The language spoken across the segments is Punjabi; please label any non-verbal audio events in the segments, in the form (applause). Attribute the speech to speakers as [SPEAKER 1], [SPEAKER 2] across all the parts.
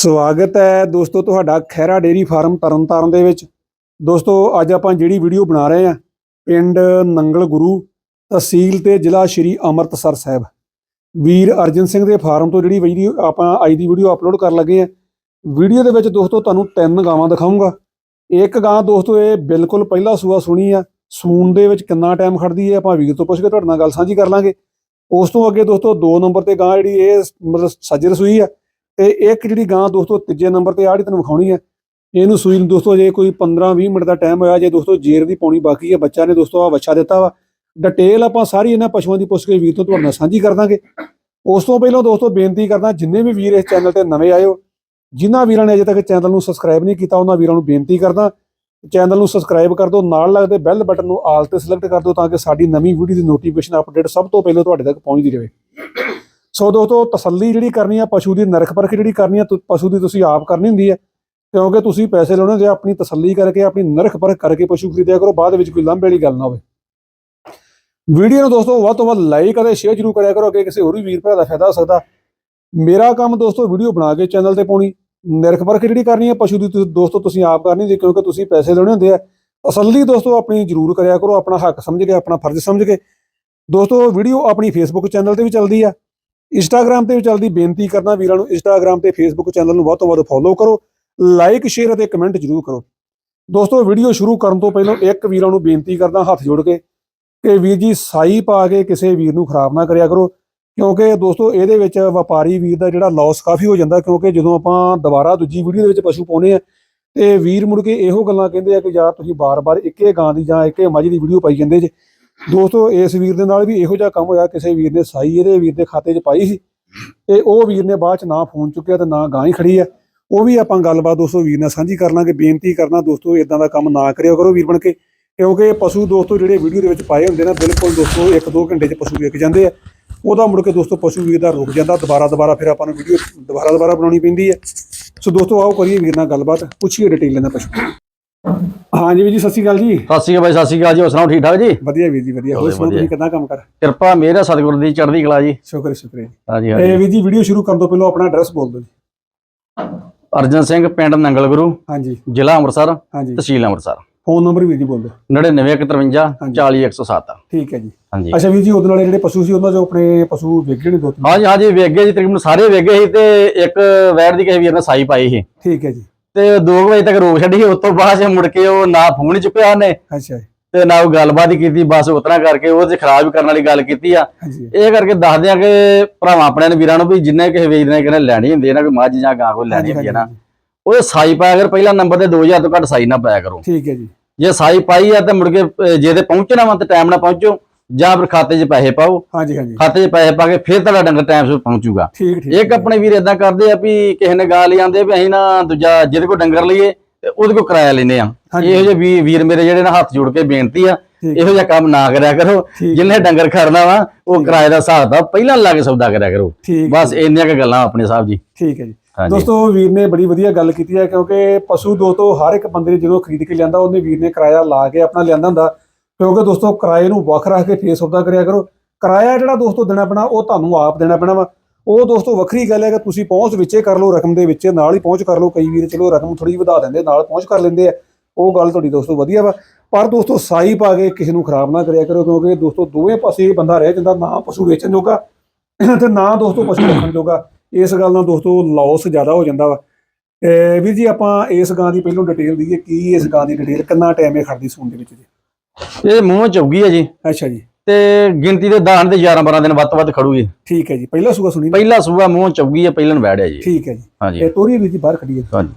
[SPEAKER 1] ਸਵਾਗਤ ਹੈ ਦੋਸਤੋ ਤੁਹਾਡਾ ਖੈਰਾ ਡੇਰੀ ਫਾਰਮ ਤਰਨਤਾਰਨ ਦੇ ਵਿੱਚ। ਦੋਸਤੋ, ਅੱਜ ਆਪਾਂ ਜਿਹੜੀ ਵੀਡੀਓ ਬਣਾ ਰਹੇ ਹਾਂ, ਪਿੰਡ ਨੰਗਲ ਗੁਰੂ ਤਹਿਸੀਲ ਤੇ ਜ਼ਿਲ੍ਹਾ ਸ਼੍ਰੀ ਅੰਮ੍ਰਿਤਸਰ ਸਾਹਿਬ। ਵੀਰ ਅਰਜਨ ਸਿੰਘ ਦੇ ਫਾਰਮ ਤੋਂ ਜਿਹੜੀ ਵੀਡੀਓ ਆਪਾਂ ਅੱਜ ਦੀ ਵੀਡੀਓ ਅਪਲੋਡ ਕਰਨ ਲੱਗੇ ਹਾਂ। ਵੀਡੀਓ ਦੇ ਵਿੱਚ ਦੋਸਤੋ ਤੁਹਾਨੂੰ ਤਿੰਨ ਗਾਵਾਂ ਦਿਖਾਉਂਗਾ ਇੱਕ ਗਾਂ ਦੋਸਤੋ, ਇਹ ਬਿਲਕੁਲ ਪਹਿਲਾ ਸੂਆ ਸੁਣੀ ਆ। ਸੂਣ ਦੇ ਵਿੱਚ ਕਿੰਨਾ ਟਾਈਮ ਖੜਦੀ ਹੈ, ਆਪਾਂ ਵੀਰ ਤੋਂ ਪੁੱਛ ਕੇ ਤੁਹਾਡੇ ਨਾਲ ਗੱਲ ਸਾਂਝੀ ਕਰ ਲਾਂਗੇ। ਉਸ ਤੋਂ ਅੱਗੇ ਦੋਸਤੋ 2 ਨੰਬਰ ਤੇ ਗਾਂ ਜਿਹੜੀ ਇਹ ਮਤਲਬ ਸੱਜਰ ਸੂਈ ਆ ਤੇ ਇੱਕ ਜਿਹੜੀ ਗਾਂ ਦੋਸਤੋ ਤੀਜੇ ਨੰਬਰ ਤੇ ਆੜੀ ਤੁਹਾਨੂੰ ਵਿਖਾਉਣੀ ਹੈ, ਇਹਨੂੰ ਸੂਈ ਨੂੰ ਦੋਸਤੋ ਜੇ ਕੋਈ 15-20 ਮਿੰਟ ਦਾ ਟਾਈਮ ਹੋਇਆ, ਜੇ ਦੋਸਤੋ ਜੇਰ ਦੀ ਪਾਉਣੀ ਬਾਕੀ ਹੈ ਬੱਚਾ ਨੇ ਦੋਸਤੋ ਆ ਬੱਚਾ ਦਿੱਤਾ ਵਾ। ਡਿਟੇਲ ਆਪਾਂ ਸਾਰੀ ਇਹਨਾਂ ਪਸ਼ੂਆਂ ਦੀ ਪੁੱਛ ਕੇ ਵੀਰ ਤੋਂ ਤੁਹਾਡੇ ਨਾਲ ਸਾਂਝੀ ਕਰ ਦਾਂਗੇ। ਉਸ ਤੋਂ ਪਹਿਲਾਂ ਦੋਸਤੋ ਬੇਨਤੀ ਕਰਦਾ, ਜਿੰਨੇ ਵੀ ਵੀਰ ਇਸ ਚੈਨਲ ਤੇ ਨਵੇਂ ਆਏ ਹੋ, ਜਿਨ੍ਹਾਂ ਵੀਰਾਂ ਨੇ ਅਜੇ ਤੱਕ ਚੈਨਲ ਨੂੰ ਸਬਸਕ੍ਰਾਈਬ ਨਹੀਂ ਕੀਤਾ, ਉਹਨਾਂ ਵੀਰਾਂ ਨੂੰ ਬੇਨਤੀ ਕਰਦਾ ਚੈਨਲ ਨੂੰ ਸਬਸਕ੍ਰਾਈਬ ਕਰ ਦਿਓ, ਨਾਲ ਲੱਗਦੇ ਬੈਲ ਬਟਨ ਨੂੰ ਆਲ ਤੇ ਸਿਲੈਕਟ ਕਰ ਦਿਓ, ਤਾਂ ਕਿ ਸਾਡੀ ਨਵੀਂ ਵੀਡੀਓ ਦੀ ਨੋਟੀਫਿਕੇਸ਼ਨ ਅਪਡੇਟ ਸਭ ਤੋਂ ਪਹਿਲਾਂ ਤੁਹਾਡੇ ਤੱਕ ਪਹੁੰਚਦੀ ਰਹੇ। ਸੋ ਦੋਸਤੋ, ਤਸੱਲੀ ਜਿਹੜੀ ਕਰਨੀ ਆ, ਪਸ਼ੂ ਦੀ ਨਰਖ ਪਰਖ ਜਿਹੜੀ ਕਰਨੀ ਆ, ਤੁ- ਪਸ਼ੂ ਦੀ ਤੁਸੀਂ ਆਪ ਕਰਨੀ ਹੁੰਦੀ ਹੈ ਕਿਉਂਕਿ ਤੁਸੀਂ ਪੈਸੇ ਲਾਉਣੇ ਹੁੰਦੇ ਆ, ਆਪਣੀ ਤਸੱਲੀ ਕਰਕੇ, ਆਪਣੀ ਨਰਖ ਪਰਖ ਕਰਕੇ ਪਸ਼ੂ ਖਰੀਦਿਆ ਕਰੋ, ਬਾਅਦ ਵਿੱਚ ਕੋਈ ਲਾਂਭੇ ਵਾਲੀ ਗੱਲ ਨਾ ਹੋਵੇ। ਵੀਡੀਓ ਨੂੰ ਦੋਸਤੋ, ਵੱਧ ਤੋਂ ਵੱਧ ਲਾਈਕ ਅਤੇ ਸ਼ੇਅਰ ਜ਼ਰੂਰ ਕਰਿਆ ਕਰੋ, ਅੱਗੇ ਕਿਸੇ ਹੋਰ ਵੀ ਵੀਰ ਭਰਾ ਦਾ ਫਾਇਦਾ ਹੋ ਸਕਦਾ। ਮੇਰਾ ਕੰਮ ਦੋਸਤੋ, ਵੀਡੀਓ ਬਣਾ ਕੇ ਚੈਨਲ ਤੇ ਪਾਉਣੀ। ਨਿਰਖ ਪਰਖ ਜਿਹੜੀ ਕਰਨੀ ਹੈ ਪਸ਼ੂ ਦੀ ਤੁਸੀਂ- ਦੋਸਤੋ, ਤੁਸੀਂ ਆਪ ਕਰਨੀ ਹੁੰਦੀ ਕਿਉਂਕਿ ਤੁਸੀਂ ਪੈਸੇ ਲਾਉਣੇ ਹੁੰਦੇ ਆ। ਤਸੱਲੀ ਦੋਸਤੋ, ਆਪਣੀ ਜ਼ਰੂਰ ਕਰਿਆ ਕਰੋ, ਆਪਣਾ ਹੱਕ ਸਮਝ ਕੇ, ਆਪਣਾ ਫਰਜ਼ ਸਮਝ ਕੇ। ਦੋਸਤੋ, ਵੀਡੀਓ ਆਪਣੀ ਫੇਸਬੁੱਕ ਚੈਨਲ ਤੇ ਵੀ ਚੱਲਦੀ ਆ। ਇੰਸਟਾਗ੍ਰam ਤੇ ਵੀ ਚੱਲਦੀ ਬੇਨਤੀ ਕਰਨਾ ਵੀਰਾਂ ਨੂੰ ਇੰਸਟਾਗ੍ਰam ਤੇ ਫੇਸਬੁੱਕ ਚੈਨਲ ਨੂੰ ਵੱਧ ਤੋਂ ਵੱਧ ਫੋਲੋ ਕਰੋ ਲਾਈਕ ਸ਼ੇਅਰ ਅਤੇ ਕਮੈਂਟ ਜ਼ਰੂਰ ਕਰੋ। ਦੋਸਤੋ ਵੀਡੀਓ ਸ਼ੁਰੂ ਕਰਨ ਤੋਂ ਪਹਿਲਾਂ ਇੱਕ ਵੀਰਾਂ ਨੂੰ ਬੇਨਤੀ ਕਰਦਾ ਹੱਥ ਜੋੜ ਕੇ ਕਿ ਵੀਰ ਜੀ ਸਾਈ ਪਾ ਕੇ ਕਿਸੇ ਵੀਰ ਨੂੰ ਖਰਾਬ ਨਾ ਕਰਿਆ ਕਰੋ, ਕਿਉਂਕਿ ਦੋਸਤੋ ਇਹਦੇ ਵਿੱਚ ਵਪਾਰੀ ਵੀਰ ਦਾ ਜਿਹੜਾ ਲਾਸ ਕਾਫੀ ਹੋ ਜਾਂਦਾ, ਕਿਉਂਕਿ ਜਦੋਂ ਆਪਾਂ ਦੁਬਾਰਾ ਦੂਜੀ ਵੀਡੀਓ ਦੇ ਵਿੱਚ ਪਸ਼ੂ ਪਾਉਨੇ ਆ ਤੇ ਵੀਰ ਮੁੜ ਕੇ ਇਹੋ ਗੱਲਾਂ ਕਹਿੰਦੇ ਆ ਕਿ ਯਾਰ ਤੁਸੀਂ ਬਾਰ-ਬਾਰ ਇੱਕੇ ਗਾਂ ਦੀ ਜਾਂ ਇੱਕੇ ਮੱਝ ਦੀ ਵੀਡੀਓ ਪਾਈ ਜਾਂਦੇ ਜੇ। ਦੋਸਤੋ, ਇਸ ਵੀਰ ਦੇ ਨਾਲ ਵੀ ਇਹੋ ਜਿਹਾ ਕੰਮ ਹੋਇਆ। ਕਿਸੇ ਵੀਰ ਨੇ ਸਾਈ ਇਹਦੇ ਵੀਰ ਦੇ ਖਾਤੇ 'ਚ ਪਾਈ ਸੀ ਤੇ ਉਹ ਵੀਰ ਨੇ ਬਾਅਦ 'ਚ ਨਾ ਫੋਨ ਚੁੱਕਿਆ ਤੇ ਨਾ ਗਾਂ ਹੀ ਖੜੀ ਆ। ਉਹ ਵੀ ਆਪਾਂ ਗੱਲਬਾਤ ਦੋਸਤੋ ਵੀਰ ਨਾਲ ਸਾਂਝੀ ਕਰ ਲਾਂਗੇ, ਬੇਨਤੀ ਕਰਨਾ ਦੋਸਤੋ ਇਦਾਂ ਦਾ ਕੰਮ ਨਾ ਕਰਿਆ ਕਰੋ ਵੀਰ ਬਣ ਕੇ, ਕਿਉਂਕਿ ਪਸ਼ੂ ਦੋਸਤੋ ਜਿਹੜੇ ਵੀਡੀਓ ਦੇ ਵਿੱਚ ਪਾਏ ਹੁੰਦੇ ਨਾ, ਬਿਲਕੁਲ ਦੋਸਤੋ 1-2 ਘੰਟੇ 'ਚ ਪਸ਼ੂ ਵਿਕ ਜਾਂਦੇ ਆ। ਉਹਦਾ ਮੁੜ ਕੇ ਦੋਸਤੋ ਪਸ਼ੂ ਵੀਰ ਦਾ ਰੁਕ ਜਾਂਦਾ, ਦੁਬਾਰਾ ਦੁਬਾਰਾ ਫਿਰ ਆਪਾਂ ਨੂੰ ਵੀਡੀਓ ਦੁਬਾਰਾ ਦੁਬਾਰਾ ਬਣਾਉਣੀ ਪੈਂਦੀ ਹੈ ਸੋ ਦੋਸਤੋ ਆਓ ਕਰੀਏ ਵੀਰ ਨਾਲ ਗੱਲਬਾਤ, ਪੁੱਛੀਏ ਡਿਟੇਲ ਲੈਣਾ ਪਸ਼ੂ। ਹਾਂਜੀ ਵੀਰ ਜੀ ਸਤਿ ਸ਼੍ਰੀ ਅਕਾਲ ਜੀ।
[SPEAKER 2] ਸਤਿ ਸ਼੍ਰੀ ਅਕਾਲ ਬਾਈ ਸਤਿ ਸ਼੍ਰੀ ਅਕਾਲ ਜੀ ਹੋਰ ਸੁਣਾਓ ਠੀਕ ਠਾਕ ਜੀ?
[SPEAKER 1] ਵਧੀਆ ਵੀਰ ਜੀ ਵਧੀਆ। ਹੋਰ ਸੁਣਾਓ ਤੁਸੀਂ। ਕਿਦਾਂ ਕੰਮ ਕਰ?
[SPEAKER 2] ਕਿਰਪਾ ਮੇਰਾ ਸਤਿਗੁਰ ਦੀ ਚੜ੍ਹਦੀ ਕਲਾ ਜੀ।
[SPEAKER 1] ਸ਼ੁਕਰ ਹੈ, ਸ਼ੁਕਰ ਹੈ।
[SPEAKER 2] ਹਾਂਜੀ
[SPEAKER 1] ਇਹ
[SPEAKER 2] ਹਾਂਜੀ।
[SPEAKER 1] ਵੀਰ ਜੀ ਵੀਡੀਓ ਸ਼ੁਰੂ ਕਰਨ ਤੋਂ ਪਹਿਲਾਂ ਆਪਣਾ ਐਡਰੈਸ ਬੋਲ ਦਿਓ ਜੀ।
[SPEAKER 2] ਅਰਜਨ ਸਿੰਘ ਪਿੰਡ ਨੰਗਲ ਗੁਰੂ
[SPEAKER 1] ਹਾਂਜੀ।
[SPEAKER 2] ਜ਼ਿਲ੍ਹਾ ਅੰਮ੍ਰਿਤਸਰ
[SPEAKER 1] ਹਾਂਜੀ।
[SPEAKER 2] ਤਹਿਸੀਲ ਅੰਮ੍ਰਿਤਸਰ।
[SPEAKER 1] ਫੋਨ ਨੰਬਰ ਵੀਰ ਜੀ ਬੋਲ ਦਿਓ।
[SPEAKER 2] 9953
[SPEAKER 1] ਹਾਂਜੀ।
[SPEAKER 2] 40107
[SPEAKER 1] ਠੀਕ ਹੈ ਜੀ।
[SPEAKER 2] ਹਾਂਜੀ।
[SPEAKER 1] ਅੱਛਾ ਵੀਰ ਜੀ ਉਹਦੇ ਨਾਲ ਜਿਹੜੇ ਪਸ਼ੂ ਸੀ ਉਹਨਾਂ ਚੋਂ ਆਪਣੇ ਪਸ਼ੂ ਵੇਖੇ ਨੇ ਦੋ ਤਿੰਨ?
[SPEAKER 2] ਹਾਂਜੀ ਹਾਂਜੀ ਵੇਗੇ ਜੀ ਤਕਰੀਬਨ ਸਾਰੇ ਵੇਗੇ ਸੀ ਤੇ ਇੱਕ ਵੈਰ ਦੀ ਕਿਸੇ ਵੀਰ ਨੇ ਸਾਈ ਪਾਈ ਸੀ।
[SPEAKER 1] ਠੀਕ ਹੈ ਜੀ।
[SPEAKER 2] ਤੇ 2 ਵਜੇ ਤੱਕ ਰੋਕ ਛੱਡੀ ਉਸ ਤੋਂ ਬਾਅਦ 'ਚ ਮੁੜ ਕੇ ਉਹ ਨਾ ਫੋਨ ਚੁੱਕਿਆ ਉਹਨੇ।
[SPEAKER 1] ਅੱਛਾ ਜੀ,
[SPEAKER 2] ਤੇ ਨਾ ਉਹ ਗੱਲਬਾਤ ਹੀ ਕੀਤੀ ਬਸ ਉਤਨਾ ਕਰਕੇ ਉਹ 'ਚ ਖਰਾਬ ਕਰਨ ਵਾਲੀ ਗੱਲ ਕੀਤੀ ਆ। ਇਹ ਕਰਕੇ ਦੱਸਦੇ ਆ ਕਿ ਭਰਾਵਾਂ ਆਪਣੇ ਨੇ ਵੀਰਾਂ ਨੂੰ ਵੀ ਜਿੰਨੇ ਕਿਸੇ ਵੀਰ ਨੇ ਕਿਹਨੇ ਲੈਣੀ ਹੁੰਦੀ ਹੈ ਨਾ ਕੋਈ ਮੱਝ ਜਾਂ ਗਾਂ ਕੋਈ ਲੈਣੀ ਹੁੰਦੀ ਹੈ ਨਾ। ਉਹ ਸਾਈ ਪਾਇਆ ਕਰ ਪਹਿਲਾ ਨੰਬਰ ਤੇ 2000 ਤੋਂ ਘੱਟ ਸਾਈ ਨਾ ਪਾਇਆ ਕਰੋ।
[SPEAKER 1] ਠੀਕ ਹੈ ਜੀ।
[SPEAKER 2] ਜੇ ਸਾਈ ਪਾਈ ਆ ਤੇ ਮੁੜ ਕੇ ਜੇ ਤੇ ਪਹੁੰਚਣਾ ਵਾ ਤੇ ਟਾਈਮ ਨਾਲ ਪਹੁੰਚੋ। ਜਾਂ ਫਿਰ ਖਾਤੇ 'ਚ ਪੈਸੇ ਪਾਓ
[SPEAKER 1] ਹਾਂਜੀ ਹਾਂਜੀ।
[SPEAKER 2] ਖਾਤੇ 'ਚ ਪੈਸੇ ਪਾ ਕੇ ਫਿਰ ਤੁਹਾਡਾ ਡੰਗਰ ਟਾਈਮ ਸਿਰ ਪਹੁੰਚੂਗਾ।
[SPEAKER 1] ਠੀਕ ਠੀਕ
[SPEAKER 2] ਇੱਕ ਆਪਣੇ ਵੀਰ ਇਦਾਂ ਕਰਦੇ ਆ ਵੀ ਕਿਸੇ ਨੇ ਗਾਲ ਆਂਦੇ ਵੀ ਅਸੀਂ ਨਾ ਦੂਜਾ ਜਿਹਦੇ ਕੋਲ ਡੰਗਰ ਲਈਏ ਤੇ ਉਹਦੇ ਕੋਲ ਕਿਰਾਇਆ ਲੈਨੇ ਆ। ਇਹੋ ਜਿਹੇ ਵੀ- ਵੀਰ ਮੇਰੇ ਜਿਹੜੇ ਨਾ ਹੱਥ ਜੋੜ ਕੇ ਬੇਨਤੀ ਆ। ਇਹੋ ਜਿਹਾ ਕੰਮ ਨਾ ਕਰਿਆ ਕਰੋ। ਜਿੰਨੇ ਡੰਗਰ ਖੜਨਾ ਵਾ ਉਹ ਕਿਰਾਏ ਦਾ ਹਿਸਾਬ ਦਾ ਪਹਿਲਾਂ ਲਾ ਕੇ ਸੌਦਾ ਕਰਿਆ ਕਰੋ। ਬਸ ਇੰਨੀਆਂ ਕੁ ਗੱਲਾਂ ਆਪਣੇ ਸਾਹਿਬ ਜੀ।
[SPEAKER 1] ਠੀਕ ਹੈ ਜੀ। ਦੋਸਤੋ ਵੀਰ ਨੇ ਬੜੀ ਵਧੀਆ ਗੱਲ ਕੀਤੀ ਹੈ ਕਿਉਂਕਿ ਪਸ਼ੂ ਦੋਸਤੋ ਹਰ ਇੱਕ ਬੰਦੇ ਨੇ ਜਦੋਂ ਖਰੀਦ ਕੇ ਲਿਆਂਦਾ ਉਹਨੇ ਵੀਰ ਨੇ ਕਿਰਾਇਆ ਲਾ ਕੇ ਆਪਣਾ ਲਿਆਂਦਾ ਹੁੰਦਾ। ਕਿਉਂਕਿ ਦੋਸਤੋ, ਕਿਰਾਏ ਨੂੰ ਵੱਖ ਰੱਖ ਕੇ ਫੇਰ ਸੌਦਾ ਕਰਿਆ ਕਰੋ। ਕਿਰਾਇਆ ਜਿਹੜਾ ਦੋਸਤੋ ਦੇਣਾ ਪੈਣਾ, ਉਹ ਤੁਹਾਨੂੰ ਆਪ ਦੇਣਾ ਪੈਣਾ ਵਾ। ਉਹ ਦੋਸਤੋ ਵੱਖਰੀ ਗੱਲ ਹੈ ਕਿ ਤੁਸੀਂ ਪਹੁੰਚ ਵਿੱਚੇ ਕਰ ਲਓ ਰਕਮ ਦੇ ਵਿੱਚ, ਨਾਲ ਹੀ ਪਹੁੰਚ ਕਰ ਲਓ। ਕਈ ਵੀਰ ਚਲੋ ਰਕਮ ਥੋੜੀ ਵਧਾ ਦਿੰਦੇ, ਨਾਲ ਪਹੁੰਚ ਕਰ ਲੈਂਦੇ ਆ। ਉਹ ਗੱਲ ਤੁਹਾਡੀ ਦੋਸਤੋ ਵਧੀਆ ਵਾ। ਪਰ ਦੋਸਤੋ ਸਾਈ ਪਾ ਕੇ ਕਿਸੇ ਨੂੰ ਖਰਾਬ ਨਾ ਕਰਿਆ ਕਰੋ, ਕਿਉਂਕਿ ਦੋਸਤੋ ਦੋਵੇਂ ਪਾਸੇ ਬੰਦਾ ਰਹਿ ਜਾਂਦਾ ਨਾ ਪਸ਼ੂ ਵੇਚਣ ਜੋਗਾ ਤੇ ਨਾ ਦੋਸਤੋ ਪਸ਼ੂ ਰੱਖਣ ਜੋਗਾ। ਇਸ ਗੱਲ ਨਾਲ ਦੋਸਤੋ ਲਾਸ ਜ਼ਿਆਦਾ ਹੋ ਜਾਂਦਾ ਵਾ। ਵੀਰ ਜੀ, ਆਪਾਂ ਇਸ ਗਾਂ ਦੀ ਪਹਿਲੋਂ ਡਿਟੇਲ ਦਈਏ ਕੀ ਇਸ ਗਾਂ ਦੀ ਡਿਟੇਲ ਕਿੰਨਾ ਟਾਈਮ ਇਹ ਖੜਦੀ ਸੂਣ ਦੇ ਵਿੱਚ ਜੀ?
[SPEAKER 2] ਇਹ ਮੂੰਹ ਚੌਗੀ ਹੈ ਜੀ।
[SPEAKER 1] ਅੱਛਾ ਜੀ।
[SPEAKER 2] ਤੇ ਗਿਣਤੀ ਦੇ ਦਾਣ ਦੇ 11 12 ਦਿਨ ਵੱਧ ਤੋਂ ਵੱਧ ਖੜੂਗੀ।
[SPEAKER 1] ਠੀਕ ਹੈ ਜੀ। ਪਹਿਲਾ ਸੂਆ ਸੁਣੀ?
[SPEAKER 2] ਪਹਿਲਾ ਸੂਆ ਮੂੰਹ ਚੌਗੀ ਹੈ ਪਹਿਲਾਂ ਬੈੜਿਆ ਜੀ।
[SPEAKER 1] ਠੀਕ ਹੈ ਜੀ।
[SPEAKER 2] ਹਾਂਜੀ।
[SPEAKER 1] ਇਹ ਤੋਰੀ ਵੀਰ ਜੀ ਬਾਹਰ ਖੜੀ ਹੈ।
[SPEAKER 2] ਹਾਂਜੀ।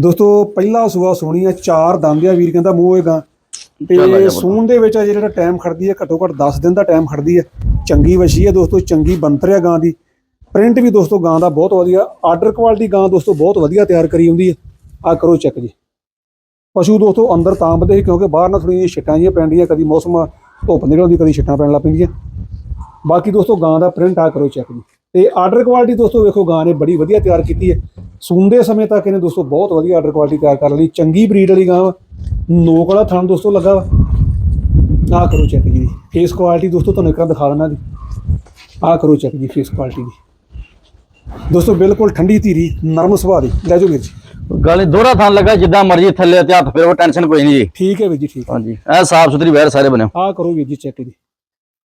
[SPEAKER 1] ਦੋਸਤੋ ਪਹਿਲਾ ਸੂਆ ਸੁਣੀ ਹੈ ਚਾਰ ਦੰਦ ਆ ਵੀਰ ਕਹਿੰਦਾ ਮੂੰਹ ਗਾਂ ਤੇ। ਸੂਣ ਦੇ ਵਿੱਚ ਜਿਹੜਾ ਟਾਈਮ ਖੜਦੀ ਹੈ ਘੱਟੋ ਘੱਟ 10 ਦਿਨ ਦਾ ਟਾਈਮ ਖੜਦੀ ਹੈ ਚੰਗੀ ਵਸ਼ੀ ਹੈ ਦੋਸਤੋ ਚੰਗੀ ਬੰਤਰ ਹੈ ਗਾਂ ਦੀ। ਪ੍ਰਿੰਟ ਵੀ ਦੋਸਤੋ ਗਾਂ ਦਾ ਬਹੁਤ ਵਧੀਆ ਆਰਡਰ ਕੁਆਲਿਟੀ ਗਾਂ ਦੋਸਤੋ ਬਹੁਤ ਵਧੀਆ ਤਿਆਰ ਕਰੀ ਹੁੰਦੀ ਹੈ ਆ ਕਰੋ ਚੈੱਕ ਜੀ। ਪਸ਼ੂ ਦੋਸਤੋ ਅੰਦਰ ਤਾਂ ਵਧੇ ਸੀ ਕਿਉਂਕਿ ਬਾਹਰ ਨਾ ਥੋੜ੍ਹੀਆਂ ਛਿੱਟਾਂ ਜਿਹੀਆਂ ਪੈਂਦੀਆਂ, ਕਦੀ ਮੌਸਮ ਧੁੱਪ ਨਿਕਲਦੀ, ਕਦੀ ਛਿੱਟਾਂ ਪੈਣ ਲੱਗ ਪੈਂਦੀਆਂ। ਬਾਕੀ ਦੋਸਤੋ ਗਾਂ ਦਾ ਪ੍ਰਿੰਟ ਆ ਕਰੋ ਚੈੱਕ ਜੀ। ਤੇ ਆਰਡਰ ਕੁਆਲਿਟੀ ਦੋਸਤੋ ਵੇਖੋ, ਗਾਂ ਨੇ ਬੜੀ ਵਧੀਆ ਤਿਆਰ ਕੀਤੀ ਹੈ। ਸੂੰਦੇ ਸਮੇਂ ਤੱਕ ਇਹਨੇ ਦੋਸਤੋ ਬਹੁਤ ਵਧੀਆ ਆਰਡਰ ਕੁਆਲਿਟੀ ਤਿਆਰ ਕਰ ਲਈ। ਚੰਗੀ ਬਰੀਡ ਵਾਲੀ ਗਾਂ ਵਾ। ਨੋਕ ਵਾਲਾ ਥਣ ਦੋਸਤੋ ਲੱਗਾ ਵਾ। ਆ ਕਰੋ ਚੈੱਕ ਜੀ। ਫੇਸ ਕੁਆਲਿਟੀ ਦੋਸਤੋ ਤੁਹਾਨੂੰ ਇੱਕ ਵਾਰ ਦਿਖਾ ਦਿੰਦਾ ਜੀ। ਆ ਕਰੋ ਚੈੱਕ ਜੀ ਫੇਸ ਕੁਆਲਿਟੀ ਦੀ। ਦੋਸਤੋ ਬਿਲਕੁਲ ਠੰਡੀ ਧੀਰੀ, ਨਰਮ ਸੁਭਾਅ ਦੀ। ਲੈ ਜਾਓ ਵੀਰ ਜੀ।
[SPEAKER 2] ਗੱਲ ਦੋਹਰਾ ਥਾਂ ਲੱਗਾ ਜਿੱਦਾਂ ਮਰਜ਼ੀ ਥੱਲੇ ਤੇ ਹੱਥ ਫੇਰੋ ਟੈਨਸ਼ਨ ਕੋਈ ਨਹੀਂ ਜੀ।
[SPEAKER 1] ਠੀਕ ਹੈ ਵੀਰ ਜੀ ਠੀਕ
[SPEAKER 2] ਹਾਂਜੀ ਐ ਸਾਫ਼ ਸੁਥਰੀ ਵੈਰ ਸਾਰੇ ਬਣੇ।
[SPEAKER 1] ਆਹ ਕਰੋ ਵੀਰ ਜੀ ਚੈੱਕ ਜੀ।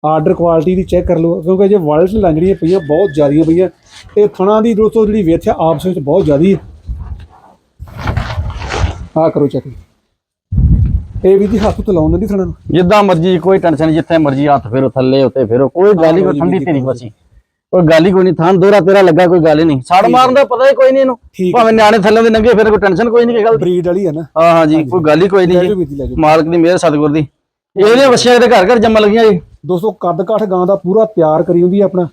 [SPEAKER 1] ਆਰਡਰ ਕੁਆਲਿਟੀ ਦੀ ਚੈੱਕ ਕਰ ਲਓ ਕਿਉਂਕਿ ਜੇ ਵਰਲਡ ਲੰਗੜੀਆਂ ਪਈਆਂ ਬਹੁਤ ਜ਼ਿਆਦੀਆਂ ਪਈਆਂ ਤੇ ਥਣਾ ਦੀ ਦੋਸਤੋ ਜਿਹੜੀ ਵਿੱਥ ਆ ਆਪਸ ਵਿੱਚ ਬਹੁਤ ਜ਼ਿਆਦੀ ਹੈ। ਆਹ ਕਰੋ ਚੈੱਕ ਇਹ ਵੀ ਜੀ ਹੱਥ ਤੋਂ ਲਾਉਣ ਦੀ ਥਣਾ ਨੂੰ।
[SPEAKER 2] ਜਿੱਦਾਂ ਮਰਜ਼ੀ ਕੋਈ ਟੈਨਸ਼ਨ ਨਹੀਂ ਜਿੱਥੇ ਮਰਜ਼ੀ ਹੱਥ ਫੇਰੋ ਥੱਲੇ ਉੱਤੇ ਫੇਰੋ ਕੋਈ ਗੱਲ ਹੀ ਕੋਈ ਠੰਡੀ ਤੇਰੀ ਬਸੀ ਕੋਈ ਗੱਲ ਹੀ ਕੋਈ ਨਹੀਂ ਥਾਂ ਦੋਹਰਾ ਤੇਰਾ ਲੱਗਾ ਕੋਈ ਗੱਲ ਹੀ ਨਹੀਂ। ਸੜ ਮਾਰਨ ਦਾ ਪਤਾ ਹੀ ਕੋਈ ਨਹੀਂ ਇਹਨੂੰ। ਭਾਵੇਂ ਨਿਆਣੇ ਥੱਲੇ ਦੇ ਨੰਗੇ ਫਿਰ ਕੋਈ ਟੈਨਸ਼ਨ ਕੋਈ ਨਹੀਂ ਕੀ ਗੱਲ।
[SPEAKER 1] ਬਰੀਡ ਵਾਲੀ ਹੈ ਨਾ।
[SPEAKER 2] ਹਾਂ ਹਾਂ ਜੀ ਕੋਈ ਗੱਲ ਹੀ ਕੋਈ ਨਹੀਂ ਮਾਲਕ ਦੀ ਮਿਹਰ ਸਤਿਗੁਰ ਦੀ। ਇਹਦੇ ਵਸਿਆ ਦੇ ਘਰ ਘਰ ਜੰਮ ਲੱਗੀਆਂ ਜੀ।
[SPEAKER 1] ਦੋਸਤੋ ਕੱਦ ਕਾਠ ਗਾਂ ਦਾ ਪੂਰਾ ਤਿਆਰ ਕਰੀ ਹੁੰਦੀ ਹੈ ਆਪਣਾ।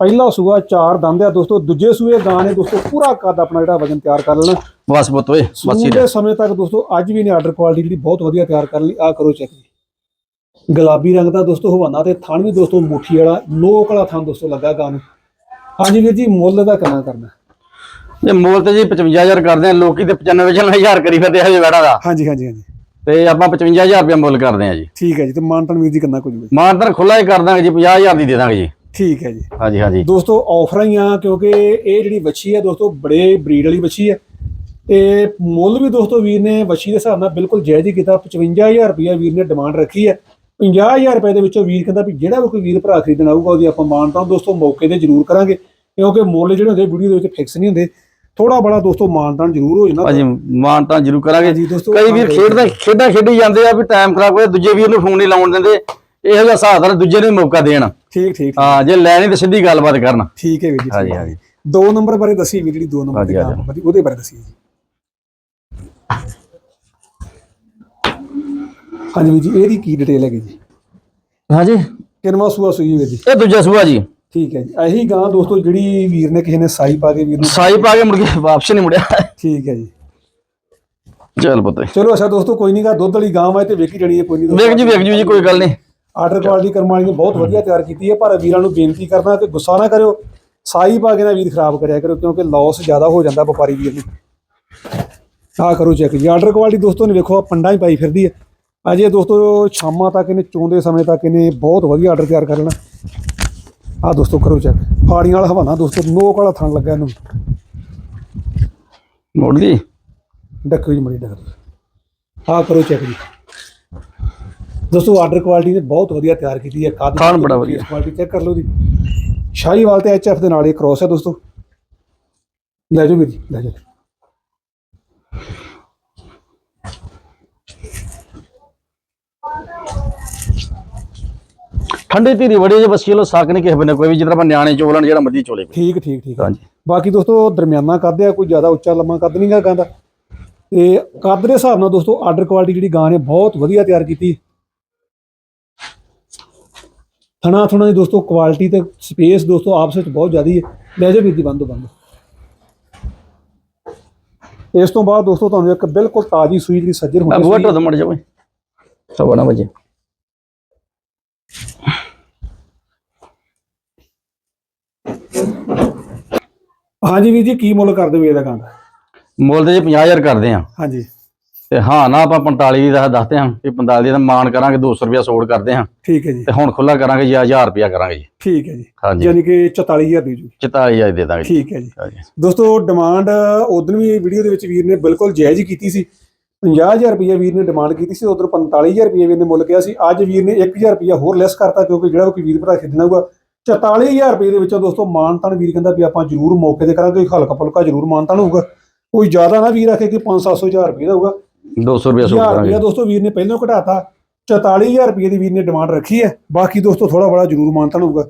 [SPEAKER 1] ਪਹਿਲਾ ਸੂਆ ਚਾਰ ਦੰਦ ਆ ਦੋਸਤੋ ਦੂਜੇ ਸੂਏ ਗਾਂ ਨੇ ਦੋਸਤੋ ਪੂਰਾ ਕੱਦ ਆਪਣਾ ਜਿਹੜਾ ਵਜਨ ਤਿਆਰ ਕਰ ਲੈਣਾ।
[SPEAKER 2] ਬਸ ਓਏ ਬਸ ਹੀ
[SPEAKER 1] ਸਮੇਂ ਤੱਕ ਦੋਸਤੋ ਅੱਜ ਵੀ ਨੇ ਆਰਡਰ ਕੁਆਲਿਟੀ ਜਿਹੜੀ ਬਹੁਤ ਵਧੀਆ ਤਿਆਰ ਕਰ ਲਈ ਆ ਕਰੋ ਚੈੱਕ ਜੀ। ਗੁਲਾਬੀ ਰੰਗ ਦਾ ਦੋਸਤੋ ਹਵਾਨਾ ਤੇ ਥਣ ਵੀ ਦੋਸਤੋ ਮੁੱਠੀ ਵਾਲਾ ਲੋਕ ਵਾਲਾ ਥਣ ਦੋਸਤੋ ਲੱਗਾ ਗਾਂ ਨੂੰ। ਹਾਂਜੀ ਵੀਰ ਜੀ ਮੁੱਲ ਦਾ ਕਿੰਨਾ ਕਰਨਾ?
[SPEAKER 2] ਜੇ ਮੋਲ ਤੇ ਜੀ 55000 ਕਰਦੇ ਆ ਲੋਕੀ ਤੇ 95000 ਕਰੀ ਫਿਰਦੇ ਆ ਜੀ ਵੜਾ ਦਾ।
[SPEAKER 1] ਹਾਂਜੀ ਹਾਂਜੀ ਹਾਂਜੀ।
[SPEAKER 2] ਤੇ ਆਪਾਂ 55000 ਰੁਪਏ ਮੁੱਲ ਕਰਦੇ ਆ ਜੀ।
[SPEAKER 1] ਠੀਕ ਹੈ ਜੀ ਤੇ ਮਾਨਤਨ ਵੀਰ ਜੀ ਕਿੰਨਾ ਕੁ ਜੂਗਾ
[SPEAKER 2] ਮਾਨਤਨ ਖੁੱਲਾ ਹੀ ਕਰ ਦਾਂਗੇ ਜੀ 50000 ਦੀ ਦੇ ਦਾਂਗੇ ਜੀ।
[SPEAKER 1] ਠੀਕ ਹੈ ਜੀ।
[SPEAKER 2] ਹਾਂਜੀ ਹਾਂਜੀ।
[SPEAKER 1] ਦੋਸਤੋ ਆਫਰਾਂ ਹੀ ਆ ਕਿਉਂਕਿ ਇਹ ਜਿਹੜੀ ਵੱਛੀ ਹੈ ਦੋਸਤੋ ਬੜੇ ਬਰੀਡ ਵਾਲੀ ਵੱਛੀ ਹੈ ਤੇ ਮੁੱਲ ਵੀ ਦੋਸਤੋ ਵੀਰ ਨੇ ਵੱਛੀ ਦੇ ਹਿਸਾਬ ਨਾਲ ਬਿਲਕੁਲ ਜਾਇਜ਼ ਹੀ ਕੀਤਾ 55000 ਰੁਪਇਆ ਵੀਰ ਨੇ ਡਿਮਾਂਡ ਰੱਖੀ ਹੈ 50000 ਰੁਪਏ ਦੇ ਵਿੱਚੋਂ ਵੀਰ ਕਹਿੰਦਾ ਵੀ ਜਿਹੜਾ ਵੀ ਕੋਈ ਵੀਰ ਭਰਾ ਖਰੀਦਣ ਆਊਗਾ ਉਹਦੀ ਆਪਾਂ ਮਾਨਤਾ ਦੋਸਤੋ ਮੌਕੇ ਤੇ ਜ਼ਰੂਰ ਕਰਾਂਗੇ। ਕਿਉਂਕਿ ਮੁੱਲ ਜਿਹੜੇ ਹੁੰਦੇ ਵੀਡੀਓ ਦੇ ਵਿੱਚ ਫਿਕਸ ਨਹੀਂ ਹੁੰਦੇ। ਥੋੜਾ ਬੜਾ ਦੋਸਤੋ ਮਾਨਤਾਨ ਜ਼ਰੂਰ ਹੋ ਜਾਂਦਾ।
[SPEAKER 2] ਹਾਂਜੀ ਮਾਨਤਾਂ ਜ਼ਰੂਰ ਕਰਾਂਗੇ।
[SPEAKER 1] ਜੀ ਦੋਸਤੋ
[SPEAKER 2] ਕਈ ਵੀਰ ਖੇਡਦੇ ਖੇਡਾਂ ਖੇਡੀ ਜਾਂਦੇ ਆ ਵੀ ਟਾਈਮ ਖਰਾਬ ਹੋਇਆ ਦੂਜੇ ਵੀਰ ਨੂੰ ਫੋਨ ਨਹੀਂ ਲਾਉਣ ਦਿੰਦੇ। ਇਹੋ ਜਿਹਾ ਹਿਸਾਬ ਨਾਲ ਦੂਜੇ ਨੂੰ ਵੀ ਮੌਕਾ ਦੇਣ।
[SPEAKER 1] ਠੀਕ ਠੀਕ
[SPEAKER 2] ਹਾਂ ਜੇ ਲੈਣੀ ਤਾਂ ਸਿੱਧੀ ਗੱਲਬਾਤ ਕਰਨ।
[SPEAKER 1] ਠੀਕ ਹੈ ਵੀਰ ਜੀ
[SPEAKER 2] ਹਾਂਜੀ। ਹਾਂਜੀ।
[SPEAKER 1] ਦੋ ਨੰਬਰ ਬਾਰੇ ਦੱਸੀ ਵੀਰ ਜਿਹੜੀ ਦੋ ਨੰਬਰ ਦੀ
[SPEAKER 2] ਹਾਂਜੀ।
[SPEAKER 1] ਗਾਂ ਵਧੀ ਉਹਦੇ ਬਾਰੇ ਦੱਸੀ ਜੀ। ਹਾਂਜੀ ਵੀਰ ਜੀ ਇਹਦੀ ਕੀ ਡਿਟੇਲ ਹੈਗੀ ਜੀ?
[SPEAKER 2] ਹਾਂਜੀ।
[SPEAKER 1] ਕਿੰਨਵਾਂ ਸੂਆ ਸੂਈ ਵੀਰ ਜੀ?
[SPEAKER 2] ਇਹ ਦੂਜਾ ਸੂਆ ਜੀ।
[SPEAKER 1] ਠੀਕ ਹੈ ਜੀ। ਇਹੀ ਗਾਂ ਦੋਸਤੋ ਜਿਹੜੀ ਵੀਰ ਨੇ ਕਿਸੇ ਨੇ ਸਾਈ ਪਾ ਕੇ ਵੀਰ ਨੂੰ
[SPEAKER 2] ਸਾਈ ਪਾ ਕੇ ਮੁੜ ਕੇ ਵਾਪਸ ਨਹੀਂ ਮੁੜਿਆ।
[SPEAKER 1] ਠੀਕ ਹੈ ਜੀ।
[SPEAKER 2] ਚੱਲ ਪੁੱਤ।
[SPEAKER 1] ਚਲੋ ਅੱਛਾ ਦੋਸਤੋ ਕੋਈ ਨਹੀਂ ਗਾ ਦੁੱਧ ਵਾਲੀ ਗਾਂ ਆਏ ਤੇ ਵੇਖੀ ਜਣੀ ਹੈ ਕੋਈ ਨਹੀਂ
[SPEAKER 2] ਵੇਖ ਜੀ ਵੇਖ ਜੀ ਜੀ ਕੋਈ ਗੱਲ ਨਹੀਂ।
[SPEAKER 1] ਆਰਡਰ ਕੁਆਲਿਟੀ ਕਰਮ ਵਾਲੀ ਨੇ ਬਹੁਤ ਵਧੀਆ ਤਿਆਰ ਕੀਤੀ ਹੈ ਪਰ ਵੀਰਾਂ ਨੂੰ ਬੇਨਤੀ ਕਰਦਾ ਕਿ ਗੁੱਸਾ ਨਾ ਕਰਿਓ। ਸਾਈ ਪਾ ਕੇ ਨਾ ਵੀਰ ਖਰਾਬ ਕਰਿਆ ਕਰੋ ਕਿਉਂਕਿ ਲਾਸ ਜ਼ਿਆਦਾ ਹੋ ਜਾਂਦਾ ਵਪਾਰੀ ਵੀਰ ਨੂੰ। ਆਹ ਕਰੋ ਚੈੱਕ ਜੀ। ਆਰਡਰ ਕੁਆਲਿਟੀ ਦੋਸਤੋ ਨੇ ਵੇਖੋ ਆਹ ਪੰਡਾਂ ਹੀ ਪਾਈ ਫਿਰਦੀ ਹੈ। ਅਜੇ ਦੋਸਤੋ ਸ਼ਾਮਾਂ ਤੱਕ ਇਹਨੇ ਚੋਂਦੇ ਸਮੇਂ ਤੱਕ ਇਹਨੇ ਬਹੁਤ ਵਧੀਆ ਆਰਡਰ ਤਿਆਰ ਕਰ ਲੈਣਾ। ਆਹ ਦੋਸਤੋ ਕਰੋ ਚੈੱਕ ਫਾੜੀਆਂ ਵਾਲਾ ਹਵਾਨਾ ਦੋਸਤੋ ਨੋਕ ਵਾਲਾ ਥਣ ਲੱਗਾ ਇਹਨੂੰ।
[SPEAKER 2] ਮੁੜ ਗਈ
[SPEAKER 1] ਡੱਕੋ ਜੀ ਮੜੀ ਡੱਕ। ਆਹ ਕਰੋ ਚੈੱਕ ਜੀ। ਦੋਸਤੋ ਆਰਡਰ ਕੁਆਲਿਟੀ ਨੇ ਬਹੁਤ ਵਧੀਆ ਤਿਆਰ ਕੀਤੀ ਹੈ। ਕਾਦ
[SPEAKER 2] ਖਾਣ ਬੜਾ ਵਧੀਆ।
[SPEAKER 1] ਕੁਆਲਿਟੀ ਚੈੱਕ ਕਰ ਲਓ ਜੀ। ਸ਼ਾਹੀਵਾਲ ਤੇ ਐਚਐਫ ਦੇ ਨਾਲ ਇਹ ਕ੍ਰੋਸ ਹੈ ਦੋਸਤੋ। ਲੈ ਜਾਓ ਵੀਰ ਜੀ ਲੈ ਜਾਓ।
[SPEAKER 2] ਠੰਡੀ ਧੀਰੀ ਬੜੀ ਜੇ ਬਸ ਚਲੋ ਸਾਕ ਨਹੀਂ ਕਿਸੇ ਬੰਨੇ ਕੋਈ ਵੀ ਜਿੱਦਾਂ ਆਪਾਂ ਨਿਆਣੇ ਚੋਲਣ ਜਿਹੜਾ ਮਰਜ਼ੀ ਚੋਲੇ
[SPEAKER 1] ਠੀਕ ਠੀਕ ਠੀਕ।
[SPEAKER 2] ਹਾਂਜੀ।
[SPEAKER 1] ਬਾਕੀ ਦੋਸਤੋ ਦਰਮਿਆਨਾ ਕੱਦ ਆ ਕੋਈ ਜ਼ਿਆਦਾ ਉੱਚਾ ਲੰਮਾ ਕੱਦ ਨਹੀਂ ਗਾ ਗਾਂ ਦਾ ਤੇ ਕੱਦ ਦੇ ਹਿਸਾਬ ਨਾਲ ਦੋਸਤੋ ਆਰਡਰ ਕੁਆਲਿਟੀ ਜਿਹੜੀ ਗਾਂ ਨੇ ਬਹੁਤ ਵਧੀਆ ਤਿਆਰ ਕੀਤੀ। ਥਣਾ ਥਣਾ ਦੀ ਦੋਸਤੋ ਕੁਆਲਿਟੀ ਤੇ ਸਪੇਸ ਦੋਸਤੋ ਆਪਸ ਵਿੱਚ ਬਹੁਤ ਜ਼ਿਆਦੀ ਹੈ। ਲੈ ਜਾਓ ਵੀਰ ਜੀ ਬੰਦੋ ਬੰਦ। ਇਸ ਤੋਂ ਬਾਅਦ ਦੋਸਤੋ ਤੁਹਾਨੂੰ ਇੱਕ ਬਿਲਕੁਲ ਤਾਜ਼ੀ ਸੂਈ ਜਿਹੜੀ ਸੱਜਰ
[SPEAKER 2] ਆ
[SPEAKER 1] ਹੁੰਦੀ
[SPEAKER 2] ਬੂਹਾ
[SPEAKER 1] ਸੂਈ-
[SPEAKER 2] ਟੋ ਮੜ ਜਾਵੇ ਸਵਾ ਨਾ ਵਜੇ।
[SPEAKER 1] ਹਾਂਜੀ ਵੀਰ ਜੀ ਕੀ ਮੁੱਲ ਕਰਦੇ ਗਾਂ ਦਾ
[SPEAKER 2] ਮੁੱਲ ਤੇ ਜੀ 50000 ਕਰਦੇ ਆ
[SPEAKER 1] ਹਾਂਜੀ।
[SPEAKER 2] ਤੇ ਹਾਂ ਨਾ ਆਪਾਂ 45 ਦਾ ਦੱਸਦੇ ਹਾਂ ਕਿ 45 ਦਾ ਮਾਨ ਕਰਾਂਗੇ 200 ਰੁਪਇਆ ਸੋੜ ਕਰਦੇ ਹਾਂ।
[SPEAKER 1] ਠੀਕ ਹੈ ਜੀ।
[SPEAKER 2] ਤੇ ਹੁਣ ਖੁੱਲਾ ਕਰਾਂਗੇ ਜੀ 1000 ਰੁਪਇਆ ਕਰਾਂਗੇ ਜੀ।
[SPEAKER 1] ਠੀਕ ਹੈ ਜੀ।
[SPEAKER 2] ਹਾਂਜੀ।
[SPEAKER 1] ਯਾਨੀ ਕਿ 44000 ਦੀ ਜੀ।
[SPEAKER 2] 44000 ਦੇ ਦਾਂਗੇ
[SPEAKER 1] ਠੀਕ ਹੈ ਜੀ। ਦੋਸਤੋ ਡਿਮਾਂਡ ਉਦੋਂ ਵੀ ਵੀਡੀਓ ਦੇ ਵਿੱਚ ਵੀਰ ਨੇ ਬਿਲਕੁਲ ਜਾਇਜ਼ ਕੀਤੀ ਸੀ। 50000 ਰੁਪਏ ਵੀਰ ਨੇ ਡਿਮਾਂਡ ਕੀਤੀ ਸੀ ਉਧਰ 45000 ਰੁਪਏ ਵੀਰ ਨੇ ਮੁੱਲ ਕਿਹਾ ਸੀ। ਅੱਜ ਵੀਰ ਨੇ 1000 ਰੁਪਏ ਹੋਰ ਲੈਸ ਕਰਤਾ ਕਿਉਂਕਿ ਜਿਹੜਾ ਕੋਈ ਵੀਰ ਭਰਾ ਖਰੀਦਣਾ ਹੋਊਗਾ 44000 ਰੁਪਏ ਦੇ ਵਿੱਚੋਂ ਦੋਸਤੋ ਮਾਨਤਾਨ ਵੀਰ ਕਹਿੰਦਾ ਵੀ ਆਪਾਂ ਜ਼ਰੂਰ ਮੌਕੇ ਤੇ ਕਰਾਂਗੇ ਹਲਕਾ ਫੁਲਕਾ ਜ਼ਰੂਰ ਮਾਨਤਾਨ ਹੋਊਗਾ। ਕੋਈ ਜ਼ਿਆਦਾ ਨਾ ਵੀਰ ਆਖੇ ਕਿ 5-700 ਰੁਪਏ ਦਾ ਹੋਊਗਾ।
[SPEAKER 2] 200 ਰੁਪਇਆ ਸੋੜ
[SPEAKER 1] 1000
[SPEAKER 2] ਕਰਾਂਗੇ
[SPEAKER 1] ਰੁਪਏ ਦੋਸਤੋ ਵੀਰ ਨੇ ਪਹਿਲਾਂ ਘਟਾਤਾ 44000 ਰੁਪਏ ਦੀ ਵੀਰ ਨੇ ਡਿਮਾਂਡ ਰੱਖੀ ਹੈ। ਬਾਕੀ ਦੋਸਤੋ ਥੋੜਾ ਬੜਾ ਜ਼ਰੂਰ ਮਾਨਤਾਨ ਹੋਊਗਾ।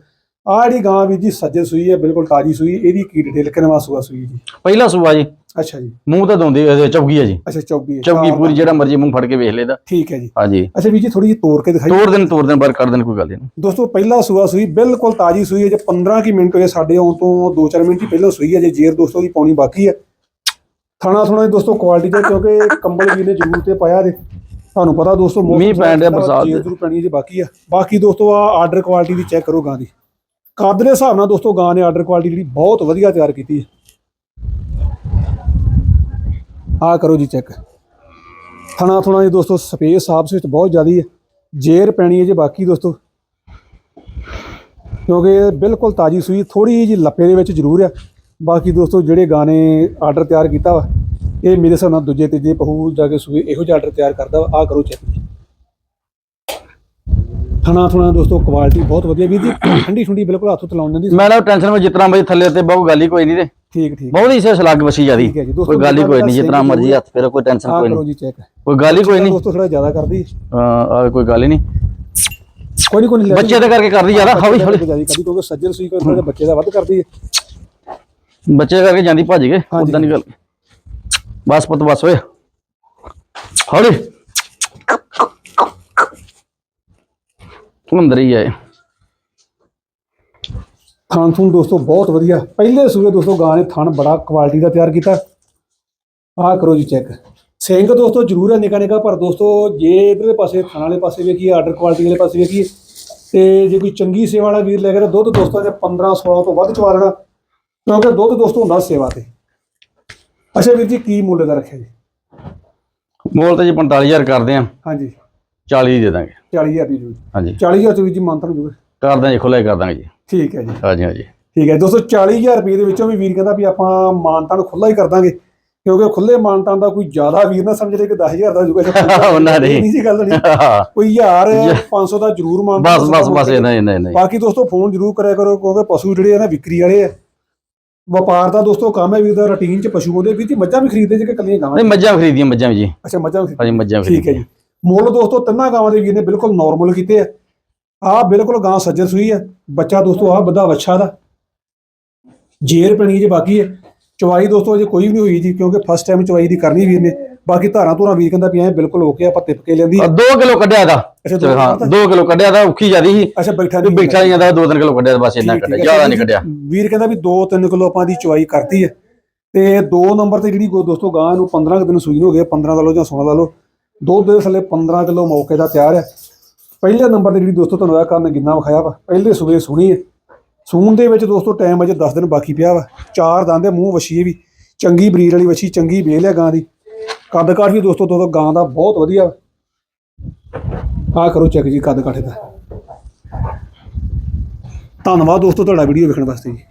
[SPEAKER 1] ਆਹ ਜਿਹੜੀ ਗਾਂ ਵੀਰ ਜੀ ਸੱਜਰ ਸੂਈ ਹੈ ਬਿਲਕੁਲ ਤਾਜੀ ਸੂਈ ਇਹਦੀ ਕੀ ਡਿਟੇਲ ਕਿਨਵਾ ਸੂਆ ਸੂਈ ਜੀ?
[SPEAKER 2] ਪਹਿਲਾ ਸੂਆ ਜੀ।
[SPEAKER 1] ਅੱਛਾ ਜੀ।
[SPEAKER 2] ਮੂੰਹ ਤਾਂ ਦੋਂਦੀ ਚੌਕੀ ਹੈ ਜੀ।
[SPEAKER 1] ਅੱਛਾ ਚੌਕੀ ਹੈ।
[SPEAKER 2] ਚੌਕੀ ਪੂਰੀ ਜਿਹੜਾ ਮਰਜ਼ੀ ਮੂੰਹ ਫੜ ਕੇ ਵੇਖ ਲੈਦਾ
[SPEAKER 1] ਠੀਕ ਹੈ ਜੀ।
[SPEAKER 2] ਹਾਂਜੀ।
[SPEAKER 1] ਅੱਛਾ ਵੀਰ ਜੀ ਥੋੜੀ ਜਿਹੀ ਤੋੜ ਕੇ ਦਿਖਾਈ।
[SPEAKER 2] ਤੋੜ ਦਿਨ ਤੋੜ ਦਿਨ ਬਾਹਰ ਕੱਢ ਦੇਣ ਕੋਈ ਗੱਲ ਨਹੀਂ।
[SPEAKER 1] ਦੋਸਤੋ ਪਹਿਲਾ ਸੂਆ ਸੂਈ ਬਿਲਕੁਲ ਤਾਜੀ ਸੂਈ ਹੈ। ਜੇ 15 ਕੀ ਮਿੰਟ ਹੋਏ ਸਾਡੇ ਆਉਣ ਤੋਂ 2-4 ਮਿੰਟ ਹੀ ਪਹਿਲਾਂ ਸੂਈ ਹੈ। ਜੇ ਜੇਰ ਦੋਸਤੋ ਦੀ ਪਾਉਣੀ ਬਾਕੀ ਹੈ। ਥਾਣਾ ਥੋਣਾ ਦੀ ਦੋਸਤੋ ਕੁਆਲਿਟੀ ਤੇ ਕਿਉਂਕਿ ਕੰਬਲ ਵੀ ਨੇ ਜ਼ਰੂਰ ਤੇ ਪਾਇਆ ਦੇ ਤੁਹਾਨੂੰ ਪਤਾ ਦੋਸਤੋ
[SPEAKER 2] ਮੀਂਹ ਪੈਣ ਡਿਆ ਬਰਸਾਤ ਦੇ।
[SPEAKER 1] ਜ਼ਰੂਰ ਪੈਣੀ ਜੇ ਬਾਕੀ ਆ ਬਾਕੀ ਦੋਸਤੋ ਆ ਆਰਡਰ ਕੁਆਲਿਟੀ ਦੀ ਚੈੱਕ ਕਰੋ ਗਾਂ ਦੀ। ਕੱਦ ਦੇ ਹਿਸਾਬ ਨਾਲ ਦੋਸਤੋ ਗਾਂ ਨੇ ਆਰਡਰ ਕੁਆਲਿਟੀ ਜਿਹੜੀ ਬਹੁਤ ਵਧੀਆ ਤਿਆਰ ਕੀਤੀ ਹੈ। ਆ ਕਰੋ ਜੀ ਚੈੱਕ ਥਣਾ ਥੁਣਾ ਜੀ ਦੋਸਤੋ, ਸਪੇਸ ਆਪਸ ਵਿੱਚ ਬਹੁਤ ਜ਼ਿਆਦੀ ਹੈ। ਜੇਰ ਪੈਣੀ ਹੈ ਜੇ ਬਾਕੀ ਦੋਸਤੋ। ਕਿਉਂਕਿ ਬਿਲਕੁਲ ਤਾਜੀ ਸੂਈ ਥੋੜੀ ਜਿਹੀ ਲੱਪੇ ਦੇ ਵਿੱਚ ਜ਼ਰੂਰ ਆ। ਬਾਕੀ ਦੋਸਤੋ, ਜਿਹੜੇ ਗਾਣੇ ਆਰਡਰ ਤਿਆਰ ਕੀਤਾ ਵਾ, ਇਹ ਮੇਰੇ ਹਿਸਾਬ ਨਾਲ ਦੂਜੇ, ਤੀਜੇ ਪਹੂ ਜਾ ਕੇ ਸੂਈ ਇਹੋ ਜਿਹਾ ਆਰਡਰ ਤਿਆਰ ਕਰਦਾ ਵਾ। ਆ ਕਰੋ ਚੈੱਕ ਜੀ ਥਣਾ ਥਣਾ ਦੋਸਤੋ ਕੁਆਲਿਟੀ ਬਹੁਤ ਵਧੀਆ। ਵੀਰ ਜੀ ਠੰਡੀ ਠੰਡੀ ਬਿਲਕੁਲ ਹੱਥ ਤਲਾਉਣ ਜਾਂਦੀ
[SPEAKER 2] ਮੈਂ ਨਾ ਟੈਨਸ਼ਨ ਵਿੱਚ ਜਿਤਨਾ ਮਰਜ਼ੀ ਥੱਲੇ ਤੇ ਬਹੁਤ ਗੱਲ ਹੀ ਕੋਈ ਨਹੀਂ ਤੇ।
[SPEAKER 1] ਠੀਕ ਠੀਕ।
[SPEAKER 2] ਬਹੁਤ ਹੀ ਸੇ ਸਲੱਗ ਵਸੀ ਜਿਆਦੀ।
[SPEAKER 1] ਠੀਕ ਹੈ ਜੀ ਦੋਸਤੋ
[SPEAKER 2] ਕੋਈ ਗੱਲ ਹੀ ਕੋਈ ਨਹੀਂ ਜਿਤਨਾ ਮਰਜ਼ੀ ਹੱਥ ਫੇਰ ਕੋਈ ਟੈਨਸ਼ਨ ਕੋਈ ਨਹੀਂ। ਕੋਈ ਗੱਲ ਹੀ ਕੋਈ ਨਹੀਂ।
[SPEAKER 1] ਦੋਸਤੋ ਥੋੜਾ ਜ਼ਿਆਦਾ ਕਰਦੀ
[SPEAKER 2] ਆ ਕੋਈ ਗੱਲ ਹੀ ਨਹੀਂ।
[SPEAKER 1] ਕੋਈ ਨਹੀਂ ਕੋਈ ਨਹੀਂ
[SPEAKER 2] ਬੱਚੇ ਦੇ ਕਰਕੇ ਕਰਦੀ ਜ਼ਿਆਦਾ ਹੌਲੀ ਹੌਲੀ।
[SPEAKER 1] ਜ਼ਿਆਦਾ ਕਰਦੀ ਕਿਉਂਕਿ ਸੱਜਣ ਸੂਈ ਕੋਈ ਥੋੜਾ ਬੱਚੇ ਦਾ ਵੱਧ ਕਰਦੀ ਹੈ।
[SPEAKER 2] ਬੱਚੇ ਕਰਕੇ ਜਾਂਦੀ ਭੱਜ
[SPEAKER 1] ਹਾਂਜੀ।
[SPEAKER 2] ਉਦਾਂ ਨਹੀਂ ਗੱਲ। ਬਸ ਪੁੱਤ ਬਸ ਓਏ। ਹੌਲੀ। ਅੰਦਰ ਹੀ ਆਏ
[SPEAKER 1] ਥਣ ਥੂਣ ਦੋਸਤੋ ਬਹੁਤ ਵਧੀਆ। ਪਹਿਲੇ ਸੂਏ ਦੋਸਤੋ ਗਾਂ ਨੇ ਥਣ ਬੜਾ ਕੁਆਲਿਟੀ ਦਾ ਤਿਆਰ ਕੀਤਾ। ਆਹ ਕਰੋ ਜੀ ਚੈੱਕ ਸਿੰਘ ਦੋਸਤੋ ਜ਼ਰੂਰ ਹੈ ਨਿਕਾ ਨਿਕਾ ਪਰ ਦੋਸਤੋ ਜੇ ਇਧਰਲੇ ਪਾਸੇ ਥਣ ਵਾਲੇ ਪਾਸੇ ਵੇਖੀਏ ਆਰਡਰ ਕੁਆਲਿਟੀ ਵਾਲੇ ਪਾਸੇ ਵੇਖੀਏ ਤੇ ਜੇ ਕੋਈ ਚੰਗੀ ਸੇਵਾ ਵਾਲਾ ਵੀਰ ਲੈ ਕੇ ਤਾਂ ਦੁੱਧ ਦੋਸਤੋ ਜੇ 15 16 ਤੋਂ ਵੱਧ ਚਵਾ ਲੈਣਾ ਕਿਉਂਕਿ ਦੁੱਧ ਦੋਸਤੋ ਹੁੰਦਾ ਸੇਵਾ ਤੇ। ਅੱਛਾ ਵੀਰ ਜੀ ਕੀ ਮੁੱਲ ਦਾ ਰੱਖਿਆ ਜੀ?
[SPEAKER 2] ਮੋਲ ਤੇ ਜੀ 45000 ਕਰਦੇ ਆ।
[SPEAKER 1] ਹਾਂਜੀ।
[SPEAKER 2] 40 ਹੀ ਦੇ ਦਾਂਗੇ।
[SPEAKER 1] 40000 ਦੀ ਜੀ
[SPEAKER 2] ਹਾਂਜੀ।
[SPEAKER 1] 40000 ਚ ਵੀਰ ਜੀ ਮੰਤਨ ਜੂਗਾ
[SPEAKER 2] ਕਰ ਦਾਂਗੇ ਖੁੱਲਾ ਕਰ ਦਾਂਗੇ ਜੀ।
[SPEAKER 1] ਠੀਕ ਹੈ ਜੀ।
[SPEAKER 2] ਹਾਂਜੀ ਹਾਂਜੀ।
[SPEAKER 1] ਠੀਕ ਹੈ। ਦੋਸਤੋ 40000 ਰੁਪਏ ਦੇ ਵਿੱਚੋਂ ਵੀ ਵੀਰ ਕਹਿੰਦਾ ਵੀ ਆਪਾਂ ਮਾਨਤਾਨ ਖੁੱਲਾ ਹੀ ਕਰ ਦਾਂਗੇ। ਕਿਉਂਕਿ ਖੁੱਲੇ ਮਾਨਤਾਨ ਦਾ ਕੋਈ ਜ਼ਿਆਦਾ ਵੀਰ ਨਾ ਸਮਝਦੇ ਕਿ 10000 ਦਾ ਜੂਗਾ
[SPEAKER 2] ਉਹਨਾਂ ਨਹੀਂ।
[SPEAKER 1] ਨਹੀਂ ਜੀ ਗੱਲ ਨਹੀਂ। (laughs) ਕੋਈ 1000 500 ਦਾ ਜ਼ਰੂਰ ਮਾਨਤਾਨ
[SPEAKER 2] ਬਸ ਬਸ ਬਸ ਇਹਨਾਂ ਇਹਨਾਂ ਇਹਨਾਂ
[SPEAKER 1] ਬਾਕੀ ਦੋਸਤੋ ਫੋਨ ਜ਼ਰੂਰ ਕਰਿਆ ਕਰੋ ਕਿਉਂਕਿ ਪਸ਼ੂ ਜਿਹੜੇ ਆ ਨਾ ਵਿਕਰੀ ਵਾਲੇ ਆ। ਵਪਾਰ ਦਾ ਦੋਸਤੋ ਕੰਮ ਹੈ ਵੀਰ ਦਾ ਰੁਟੀਨ ਚ ਪਸ਼ੂ ਹੁੰਦੇ ਵੀਰ ਜੀ ਮੱਝਾਂ ਵੀ ਖਰੀਦਦੇ ਜੇ ਕਿ ਕੱਲੀਆਂ ਗਾਵਾਂ?
[SPEAKER 2] ਨਹੀਂ ਮੱਝਾਂ ਵੀ ਖਰੀਦੀਆਂ ਮੱਝਾਂ ਵੀ ਜੀ।
[SPEAKER 1] ਅੱਛਾ ਮੱਝਾਂ ਵੀ
[SPEAKER 2] ਹਾਂਜੀ ਮੱਝਾਂ ਵੀ
[SPEAKER 1] ਠੀਕ ਹੈ ਜੀ। ਮੁੱਲ ਦੋਸਤੋ ਤਿੰਨਾਂ ਗਾਵਾਂ ਦੇ ਵੀਰ ਨੇ ਬਿਲਕੁਲ ਨਾਰਮਲ ਕੀਤੇ ਆ। ਆਹ ਬਿਲਕੁਲ ਗਾਂ ਸੱਜਰ ਸੂਈ ਆ। ਬੱਚਾ ਦੋਸਤੋ ਆਹ ਬੱਧਾ ਵੱਛਾ ਦਾ। ਜੇਰ ਪਣੀ ਜੇ ਬਾਕੀ ਹੈ ਚਵਾਈ ਦੋਸਤੋ ਅਜੇ ਕੋਈ ਵੀ ਨਹੀਂ ਹੋਈ ਜੀ ਕਿਉਂਕਿ ਫਸਟ ਟਾਈਮ ਚਵਾਈ ਦੀ ਕਰਨੀ ਵੀਰ ਨੇ। ਬਾਕੀ ਧਾਰਾਂ ਧੂਰਾਂ ਵੀਰ ਕਹਿੰਦਾ ਐ ਬਿਲਕੁਲ ਓਕੇ ਆਪਾਂ ਤਿਪ ਕੇ ਲੈਂਦੀ
[SPEAKER 2] 2 ਕਿਲੋ ਕੱਢਿਆ ਦਾ। ਹਾਂ
[SPEAKER 1] ਕਿੱਲੋ
[SPEAKER 2] 2 ਕਿਲੋ ਕੱਢਿਆ ਦਾ ਔਖੀ ਜਿਆਦੀ ਸੀ।
[SPEAKER 1] ਅੱਛਾ ਬੈਠਾ ਨਹੀਂ।
[SPEAKER 2] ਬੈਠਾ ਨਹੀਂ ਜਾਂਦਾ 2-3 ਕਿਲੋ ਕੱਢਿਆ ਬਸ ਇੰਨਾ ਕੱਢਿਆ
[SPEAKER 1] ਹੈ।
[SPEAKER 2] ਜ਼ਿਆਦਾ ਨਹੀਂ ਕੱਢਿਆ।
[SPEAKER 1] ਵੀਰ ਕਹਿੰਦਾ ਵੀ 2-3 ਕਿਲੋ ਆਪਾਂ ਦੀ ਚਵਾਈ ਕਰਤੀ ਹੈ ਤੇ 2 ਨੰਬਰ ਤੇ ਜਿਹੜੀ ਦੋਸਤੋ ਗਾਂ ਨੂੰ 15 ਕੁ ਦਿਨ ਸੂਈ ਹੋ ਗਏ 15 ਦਾ ਲਓ ਜਾਂ 16 ਦਾ ਲਓ। ਦੁੱਧ ਦੇ ਥੱਲੇ 15 ਕਿਲੋ ਮੌਕੇ ਦਾ ਤਿਆਰ ਹੈ। ਪਹਿਲੇ ਨੰਬਰ ਤੇ ਜਿਹੜੀ ਦੋਸਤੋ ਤੁਹਾਨੂੰ ਇਹ ਕਰਨ ਗਿੰਨਾ ਵਿਖਾਇਆ ਵਾ, ਪਹਿਲੇ ਸੂਏ ਸੁਣੀ ਹੈ। ਸੂਣ ਦੇ ਵਿੱਚ ਦੋਸਤੋ ਟਾਈਮ ਅਜੇ 10 ਦਿਨ ਬਾਕੀ ਪਿਆ ਵਾ। ਚਾਰ ਦੰਦ ਦੇ ਮੂੰਹ ਵਛੀਏ ਵੀ। ਚੰਗੀ ਬਰੀਡ ਵਾਲੀ ਵਛੀ, ਚੰਗੀ ਵੇਲ ਹੈ ਗਾਂ ਦੀ। ਕੱਦ ਕਾਠ ਵੀ ਦੋਸਤੋ ਦੋਸਤੋ ਗਾਂ ਦਾ ਬਹੁਤ ਵਧੀਆ ਵਾ। ਆਹ ਕਰੋ ਚੈੱਕ ਜੀ ਕੱਦ ਕਾਠੇ ਦਾ ਧੰਨਵਾਦ ਦੋਸਤੋ ਤੁਹਾਡਾ ਵੀਡੀਓ ਵੇਖਣ ਵਾਸਤੇ ਜੀ।